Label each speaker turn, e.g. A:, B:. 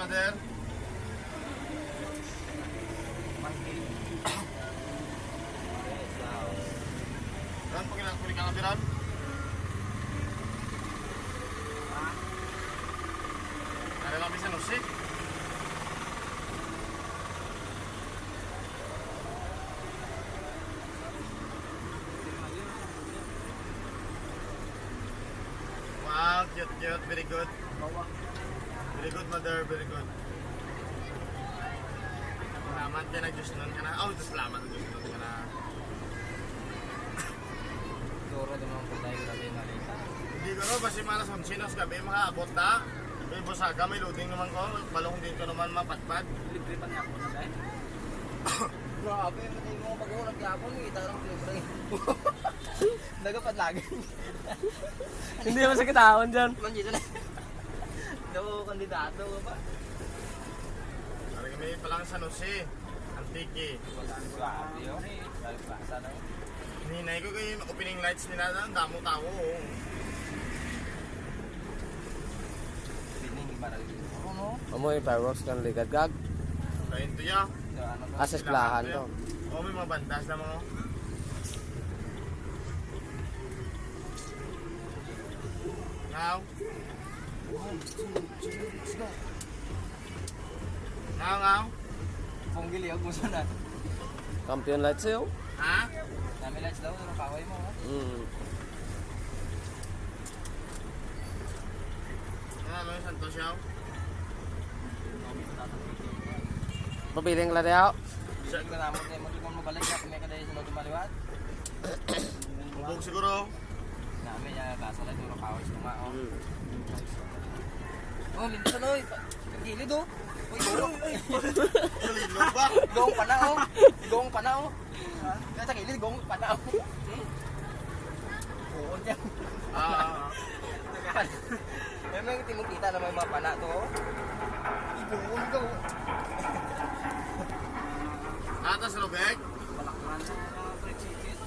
A: mother. Ron, pag ilang kulit ka nga, Ron? Ano lang bisa nusik? Wow, cute, cute. Very good. Very good, mother. Very good. Salamat ka nag-juice nun ka na. Oh, ito salamat nag-juice nun ka na.
B: Siguro naman po tayo natin nakita.
A: Hindi ko no, basi malas kung sinos gabi makaabot na. May busaga, may loading naman ko. Balong din ko naman mapatpad.
B: Libre pa niya ako na dahil. Grabe, matay mo pag-urag yapon, kita lang libre. Nagapad lagi.
C: Hindi naman sa kitaon dyan.
B: Man dito na. Daw kandidato ka pa.
A: Parang may palang sa Jose. Antiki.
B: Grabe yun. Dahil basa na yun.
A: Hinay ko kayo yung opening lights nila na ang damo tao. oh.
B: Pining marami. Ano no?
C: Amoy fireworks kan ligad gag.
A: Ya.
B: So, ano to?
C: Asas plahan to.
A: Oh, may mga bandas na mga. Now. Now, now.
B: Punggil yung gusto na.
C: Kampiyon lights yun.
A: Ha?
B: Nami lights daw, ano kaway mo.
C: Mm.
A: Ano yung Santos yaw?
C: Papiling la daw.
B: Sige ka naman tayo, magiging mo balik na kami ka dahil sa loob maliwat.
A: Bubog siguro.
B: Nami niya kasa lang yung kaway sa mga. oh.
C: Mm.
B: Oh, linda na oy. Gilid oh. Uy.
A: Nalilog ba?
B: Gawang pa na oh. Gawang pa na oh. Ha? Kaya sa gilid, gawang pa na oh. Hmm? Oo niya.
A: Ah,
B: May mga timong kita na may mga pana to oh. Ibuon ka oh.
A: atas Robek.
B: Palakman chicken.